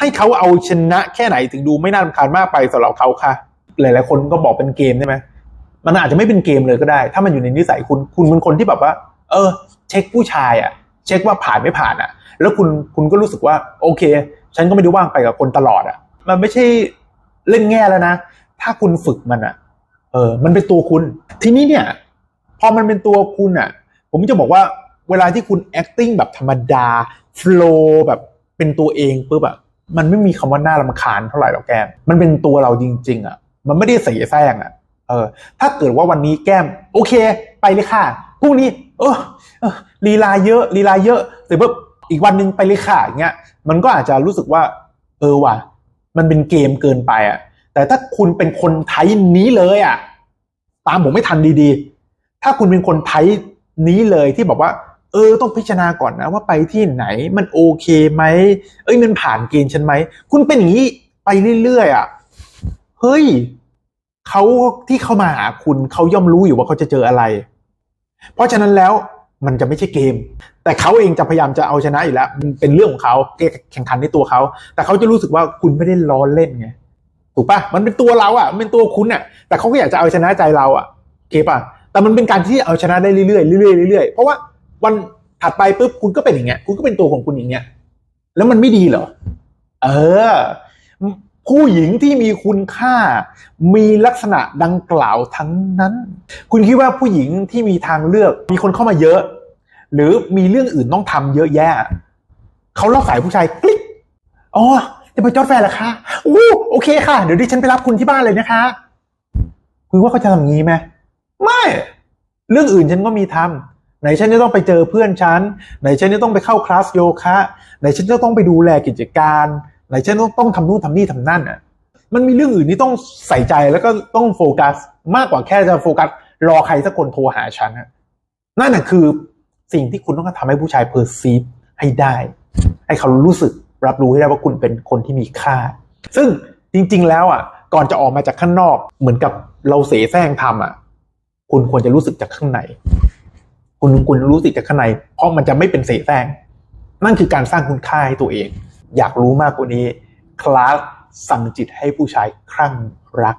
ให้เขาเอาชนะแค่ไหนถึงดูไม่น่ารำคาญมากไปสำหรับเขาค่ะ หลาย ๆ คนก็บอกเป็นเกมใช่ไหมมันอาจจะไม่เป็นเกมเลยก็ได้ ถ้ามันอยู่ในนิสัยคุณคุณเป็นคนที่แบบว่า เออ เช็คผู้ชายอะเช็คว่าผ่านไม่ผ่านอะแล้วคุณคุณก็รู้สึกว่า โอเค ฉันก็ไม่ได้ว่างไปกับคนตลอดอะมันไม่ใช่เล่นแง่แล้วนะถ้าคุณฝึกมันอะเออ มันเป็นตัวคุณ ทีนี้เนี่ย พอมันเป็นตัวคุณอะผมจะบอกว่าเวลาที่คุณ acting แบบธรรมดา flow แบบเป็นตัวเองปุ๊บอะ มันไม่มีคำว่าน่ารำคาญเท่าไหร่หรอกแก้ม มันเป็นตัวเราจริง ๆ อะ มันไม่ได้เสียแซงอะ เออ ถ้าเกิดว่าวันนี้แก้ม โอเค ไปเลยค่ะพรุ่งนี้ เออเออลีลาเยอะลีลาเยอะเสร็จปุ๊บอีกวันหนึ่งไปเลยค่ะอย่างเงี้ย มันก็อาจจะรู้สึกว่า เออว่ะ มันเป็นเกมเกินไปอะ แต่ถ้าคุณเป็นคนไทยนี้เลยอะ ตามผมไม่ทันดีๆ ถ้าคุณเป็นคนไทยนี้เลยที่บอกว่า เออต้องพิจารณาก่อนนะว่าไปที่ไหนมันโอเคไหมเอ้ยมันผ่านเกณฑ์ฉันไหมคุณเป็นอย่างนี้ไปเรื่อยๆอะเฮ้ยเขาที่เขามาหาคุณเขาย่อมรู้อยู่ว่าเขาจะเจออะไร เพราะฉะนั้นแล้วมันจะไม่ใช่เกม แต่เขาเองจะพยายามจะเอาชนะอยู่แล้วมันเป็นเรื่องของเขาแข่งขันในตัวเขาแต่เขาจะรู้สึกว่าคุณไม่ได้ล้อเล่นไงถูกปะมันเป็นตัวเราอะมันเป็นตัวคุณอะ แต่เขาก็อยากจะเอาชนะใจเราอะโอเคปะแต่มันเป็นการที่เอาชนะได้เรื่อยๆเรื่อยๆเรื่อยๆเพราะว่า วันถัดไปปุ๊บคุณก็เป็นอย่างเงี้ย คุณก็เป็นตัวของคุณอย่างเงี้ย แล้วมันไม่ดีเหรอ เออ ผู้หญิงที่มีคุณค่า มีลักษณะดังกล่าวทั้งนั้น คุณคิดว่าผู้หญิงที่มีทางเลือก มีคนเข้ามาเยอะ หรือมีเรื่องอื่นต้องทำเยอะแยะเขารับสายผู้ชายกลิ๊กอ๋อจะไปจอดแฟนเหรอคะอู้โอเคค่ะ เดี๋ยวดิฉันไปรับคุณที่บ้านเลยนะคะ คุณว่าเขาจะทำงี้ไหมไม่ เรื่องอื่นฉันก็มีทำ ไหนฉันจะต้องไปเจอเพื่อนฉันไหนฉันจะต้องไปเข้าคลาสโยคะไหนฉันจะต้องไปดูแลกิจการไหนฉันต้องต้องทำนู่นทำนี่ทำนั่นอะมันมีเรื่องอื่นที่ต้องใส่ใจแล้วก็ต้องโฟกัสมากกว่าแค่จะโฟกัสรอใครสักคนโทรหาฉันอะนั่นน่ะคือสิ่งที่คุณต้องทำให้ผู้ชายเพอร์ซีฟให้ได้ ให้เขารู้สึกรับรู้ให้ได้ว่าคุณเป็นคนที่มีค่า ซึ่งจริง ๆ แล้วอะ ก่อนจะออกมาจากข้างนอกเหมือนกับเราเสแสร้งทำอะ คุณควรจะรู้สึกจากข้างใน คุณคุณรู้สึกจากข้างใน เพราะมันจะไม่เป็นเสแสร้งนั่นคือการสร้างคุณค่าให้ตัวเอง อยากรู้มากกว่านี้ คลาสสั่งจิตให้ผู้ชายคลั่งรัก